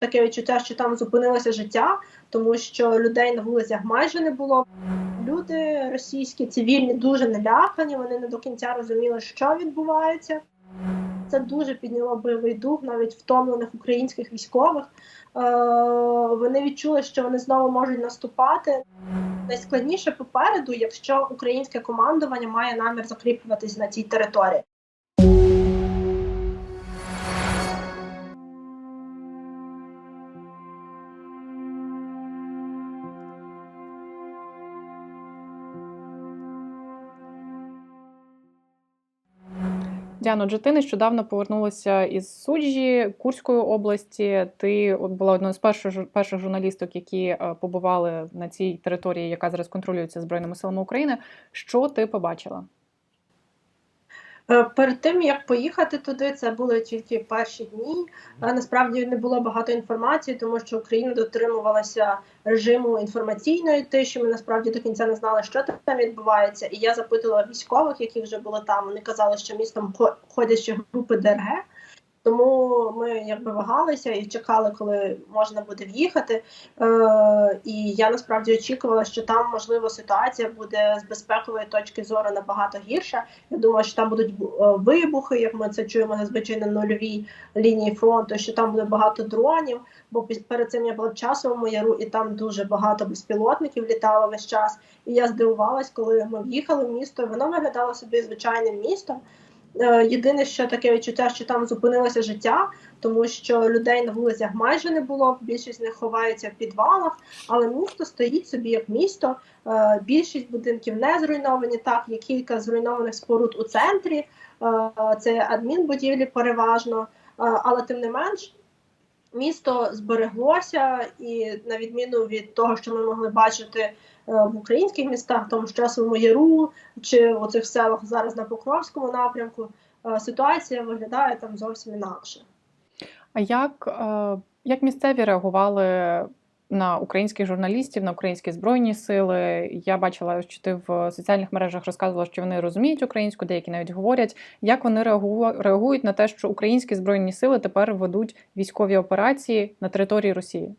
таке відчуття, що там зупинилося життя, тому що людей на вулицях майже не було. Люди російські цивільні дуже налякані. Вони не до кінця розуміли, що відбувається. Це дуже підняло бойовий дух навіть втомлених українських військових. Е, Вони відчули, що вони знову можуть наступати. Найскладніше попереду, якщо українське командування має намір закріплюватись на цій території. Діано, отже, ти нещодавно повернулася із суджі Курської області. Ти от була одною з перших перших журналісток, які е, побували на цій території, яка зараз контролюється збройними силами України. Що ти побачила? Е, Перед тим як поїхати туди, це були тільки перші дні. Е, Насправді не було багато інформації, тому що Україна дотримувалася режиму інформаційної тиші. Ми насправді до кінця не знали, що там відбувається. І я запитувала військових, які вже були там. Вони казали, що містом хо- ходять ще групи ДРГ. Тому ми якби вагалися і чекали, коли можна буде в'їхати. Е, і я насправді очікувала, що там можливо ситуація буде з безпекової точки зору набагато гірша. Я думала, що там будуть е, вибухи, як ми це чуємо зазвичай на нульовій лінії фронту, що там буде багато дронів. Бо перед цим я була в часовому яру, і там дуже багато безпілотників літало весь час. І я здивувалась, коли ми в'їхали в місто. Воно виглядало собі звичайним містом. Е, Єдине, що таке відчуття, що там зупинилося життя, тому що людей на вулицях майже не було. Більшість них ховаються в підвалах, але місто стоїть собі як місто. Е, Більшість будинків не зруйновані. Так, є кілька зруйнованих споруд у центрі. Е, Це адмінбудівлі переважно, але тим не менш. Місто збереглося, і на відміну від того, що ми могли бачити е, в українських містах, тому ж часовому яру чи у цих селах зараз на Покровському напрямку, е, ситуація виглядає там зовсім інакше. А як, е, як місцеві реагували на українських журналістів, на українські збройні сили? Я бачила, що ти в соціальних мережах розказувала, що вони розуміють українську, деякі навіть говорять. Як вони реагу- реагують на те, що українські збройні сили тепер ведуть військові операції на території Росії?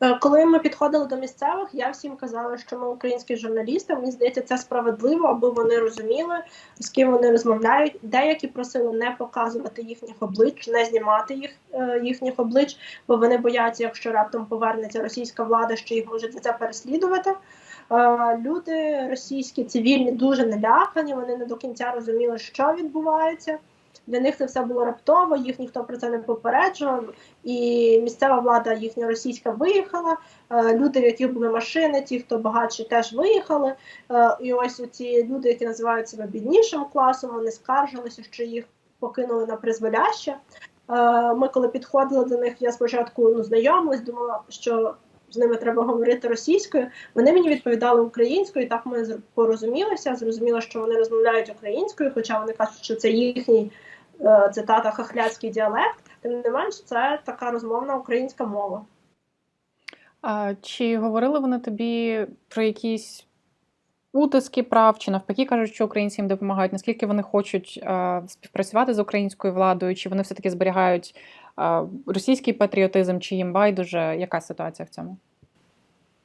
Е, Коли ми підходили до місцевих, я всім казала, що ми українські журналісти. Мені здається, це справедливо, аби вони розуміли, з ким вони розмовляють. Деякі просили не показувати їхніх облич, не знімати їх е, їхніх облич, бо вони бояться, якщо раптом повернеться російська влада, що їх можуть за це переслідувати. Е, Люди російські цивільні дуже налякані. Вони не до кінця розуміли, що відбувається. Для них це все було раптово, їх ніхто про це не попереджував. І місцева влада їхня російська виїхала. Е, Люди, в яких були машини, ті, хто багатші, теж виїхали. Е, І ось ці люди, які називають себе біднішим класом, вони скаржилися, що їх покинули на призволяще. Е, Ми, коли підходили до них, я спочатку ну, знайомилась, думала, що з ними треба говорити російською. Вони мені відповідали українською, і так ми порозумілися. Зрозуміло, що вони розмовляють українською, хоча вони кажуть, що це їхній цитата хахляцький діалект. Тим не менш, це така розмовна українська мова. А, чи говорили вони тобі про якісь утиски прав, чи навпаки кажуть, що українці їм допомагають? Наскільки вони хочуть а, співпрацювати з українською владою, чи вони все-таки зберігають а, російський патріотизм, чи їм байдуже? Яка ситуація в цьому?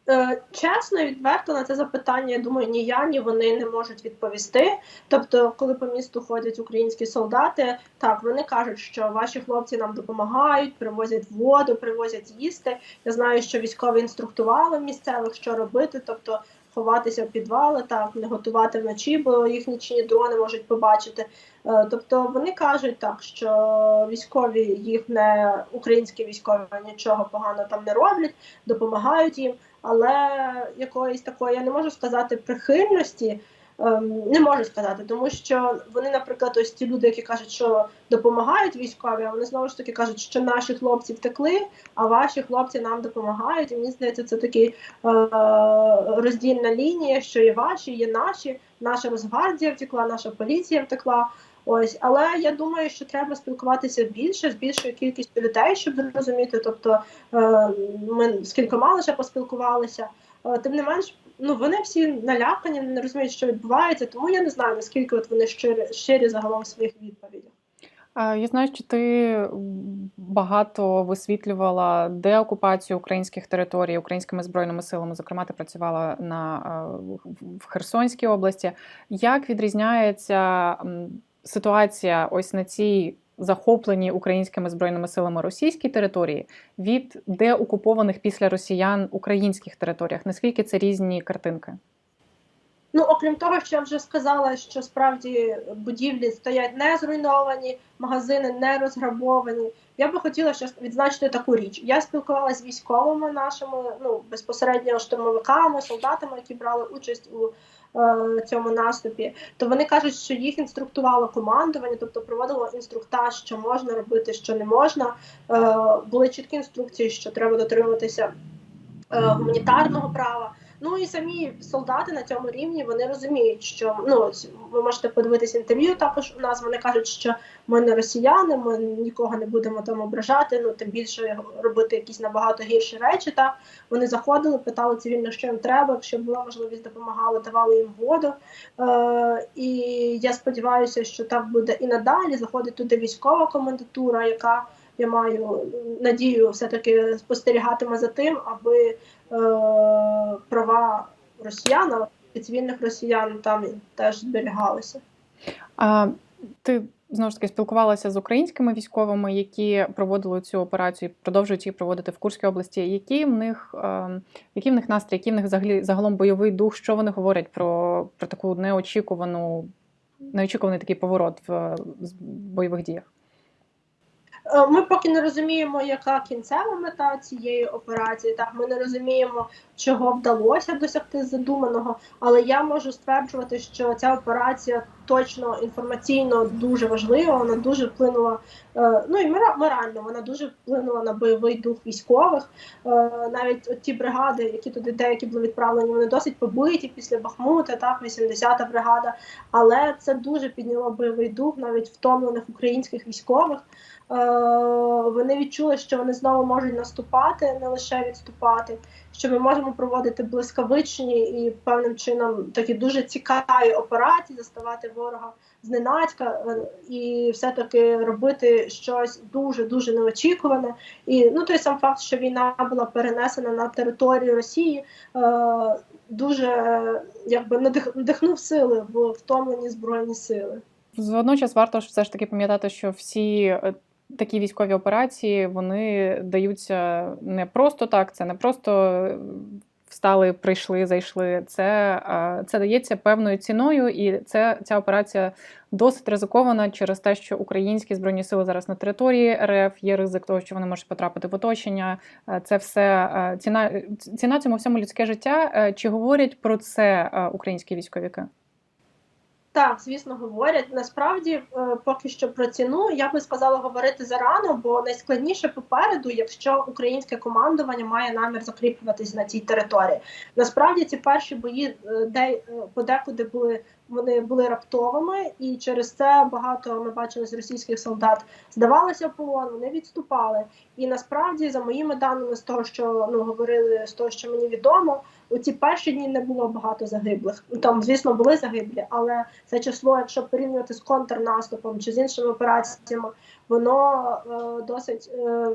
Е, Чесно відверто на це запитання, я думаю, ні я, ні вони не можуть відповісти. Тобто, коли по місту ходять українські солдати, так вони кажуть, що ваші хлопці нам допомагають, привозять воду, привозять їсти. Я знаю, що військові інструктували місцевих, що робити, тобто ховатися в підвали, так не готувати вночі, бо їх нічні дрони можуть побачити. Е, Тобто вони кажуть так, що військові їх не українські військові нічого поганого там не роблять, допомагають їм але якоїсь такої я не можу сказати прихильності. Ем, Не можу сказати, тому що вони, наприклад, ось ті люди, які кажуть, що допомагають військові, а вони знову ж таки кажуть, що наші хлопці втекли, а ваші хлопці нам допомагають. І мені здається, це такий е, роздільна лінія, що і ваші, є наші, наша Росгвардія втекла, наша поліція втекла. Ось, але я думаю, що треба спілкуватися більше з більшою кількістю людей, щоб зрозуміти. Тобто е, ми з кількома лише поспілкувалися. Е, Тим не менш, ну вони всі налякані, не розуміють, що відбувається, тому я не знаю наскільки от вони щирі, щирі загалом в своїх відповідях. Я знаю, що ти багато висвітлювала деокупацію українських територій українськими збройними силами. Зокрема, ти працювала на е, в- Херсонській області. Як відрізняється ситуація ось на цій захопленій українськими збройними силами російській території від деокупованих після росіян українських територіях? Наскільки це різні картинки? Ну, окрім того, що я вже сказала, що справді будівлі стоять не зруйновані, магазини не розграбовані. Я би хотіла ще відзначити таку річ. Я спілкувалася з військовими нашими, ну безпосередньо штурмовиками, солдатами, які брали участь у е, цьому наступі. То вони кажуть, що їх інструктувало командування, тобто проводило інструктаж, що можна робити, що не можна. Е, були чіткі інструкції, що треба дотримуватися е, гуманітарного права. Ну і самі солдати на цьому рівні вони розуміють, що ну ви можете подивитися інтерв'ю. Також у нас вони кажуть, що ми не росіяни, ми нікого не будемо там ображати. Ну тим більше робити якісь набагато гірші речі. Так вони заходили, питали цивільно, що їм треба. Якщо була можливість, допомагали, давали їм воду. Е, І я сподіваюся, що так буде і надалі. Заходить туди військова комендатура, яка я маю надію, все таки спостерігатиме за тим, аби права росіян, і цивільних росіян там теж зберігалися. А ти знову ж таки спілкувалася з українськими військовими, які проводили цю операцію, продовжують її проводити в Курській області. Які в них е, який в них настрій, який в них взагалі загалом бойовий дух? Що вони говорять про, про таку неочікувану, неочікуваний такий поворот в, в бойових діях? Е, Ми поки не розуміємо, яка кінцева мета цієї операції. Так, ми не розуміємо, чого вдалося досягти задуманого, але я можу стверджувати, що ця операція точно інформаційно дуже важлива. Вона дуже вплинула. е, Ну і мора- морально вона дуже вплинула на бойовий дух військових. Е, Навіть ті бригади, які туди деякі були відправлені, вони досить побиті після Бахмута, так 80-та бригада. Але це дуже підняло бойовий дух навіть втомлених українських військових. Вони відчули, що вони знову можуть наступати, не лише відступати. Що ми можемо проводити блискавичні і певним чином такі дуже цікаві операції, заставати ворога зненацька е, і все-таки робити щось дуже дуже неочікуване. І ну той сам факт, що війна була перенесена на територію Росії, е, дуже якби надих- надихнув сили в втомлені збройні сили. Водночас варто ж все ж таки пам'ятати, що всі е, такі військові операції вони даються не просто так, це не просто е, встали, прийшли, зайшли. Це, е, це дається певною ціною, і це ця операція досить ризикована через те, що українські збройні сили зараз на території РФ є ризик того, що вони можуть потрапити в оточення. Е, Це все ціна ціна цьому всьому людське життя. Чи говорять про це українські військовики? Так, звісно, говорять. Насправді, е, поки що про ціну я би сказала говорити зарано, бо найскладніше попереду, якщо українське командування має намір закріплюватись на цій території. Насправді ці перші бої, е, де е, подекуди були вони були раптовими, і через це багато ми бачили з російських солдат здавалося полон, вони відступали. І насправді, за моїми даними, з того, що ну говорили, з того, що мені відомо, у ці перші дні не було багато загиблих. Там, звісно, були загиблі, але це число, якщо порівнювати з контрнаступом чи з іншими операціями, воно е, досить, е,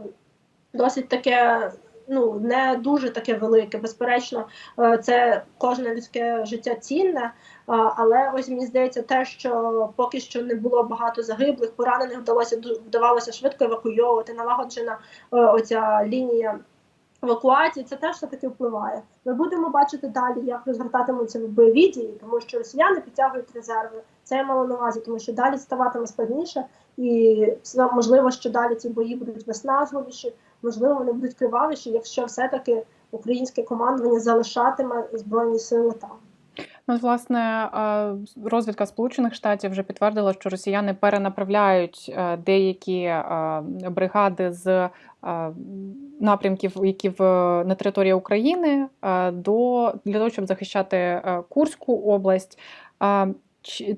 досить таке. Ну, не дуже таке велике. Безперечно, е, це кожне людське життя цінне. Але ось мені здається, те, що поки що не було багато загиблих, поранених вдалося вдавалося швидко евакуйовувати, налагоджена е, оця лінія евакуації, це теж все таки впливає. Ми будемо бачити далі, як розгортатимуться бойові дії, тому що росіяни підтягують резерви. Це я мала на увазі, тому що далі ставатиме складніше, і можливо, що далі ці бої будуть виснажливіші, можливо, вони будуть кривавіші, якщо все-таки українське командування залишатиме збройні сили там. Ну, власне, розвідка Сполучених Штатів вже підтвердила, що росіяни перенаправляють е, деякі е, бригади з е, напрямків, які в на території України, до для того, щоб захищати Курську область.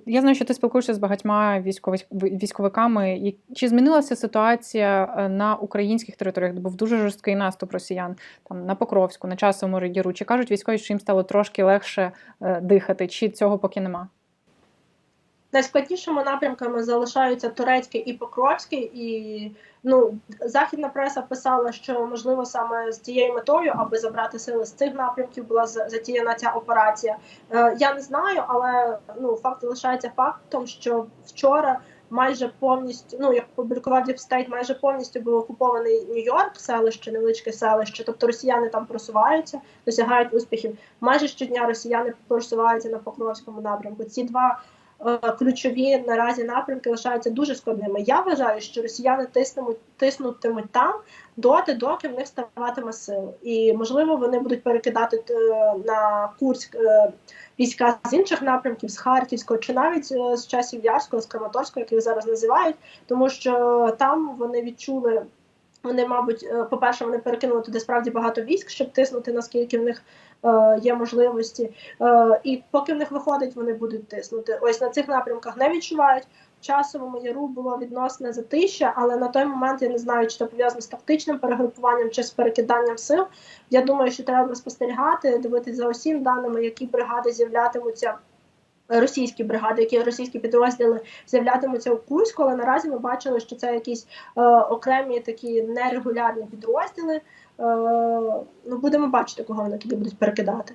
Я знаю, що ти спілкуєшся з багатьма військових військовиками. Чи змінилася ситуація е, на українських територіях, був дуже жорсткий наступ росіян там на Покровську, на часовому яру. Чи кажуть військові, що їм стало трошки легше е, дихати, чи цього поки нема? Найскладнішими напрямками залишаються Турецький і Покровський, і ну західна преса писала, що можливо саме з цією метою, аби забрати сили з цих напрямків, була за- затіяна ця операція. Е, я не знаю, але ну факт залишається фактом, що вчора. Майже повністю, ну як публікував Діпстейт, майже повністю був окупований Нью-Йорк, селище, невеличке селище. Тобто росіяни там просуваються, досягають успіхів. Майже щодня росіяни просуваються на Покровському напрямку. Ці два ключові наразі напрямки лишаються дуже складними. Я вважаю, що росіяни тиснемуть, тиснутимуть там доти, доки в них ставатиме сил. І можливо вони будуть перекидати е, на Курськ е, війська з інших напрямків, з Харківського чи навіть е, з часів Ярського, з Краматорського, як їх зараз називають, тому що там вони відчули. Вони, мабуть, е, по-перше, вони перекинули туди справді багато військ, щоб тиснути, наскільки в них е, є можливості. Е, і поки в них виходить, вони будуть тиснути. Ось на цих напрямках не відчувають. В часовому яру було відносне затища, але на той момент я не знаю, чи це пов'язано з тактичним перегрупуванням чи з перекиданням сил. Я думаю, що треба спостерігати, дивитися за усім даними, які бригади з'являтимуться. Російські бригади, які російські підрозділи з'являтимуться у Курську, але наразі ми бачили, що це якісь е, окремі такі нерегулярні підрозділи. Е, ну будемо бачити, кого вони тоді будуть перекидати.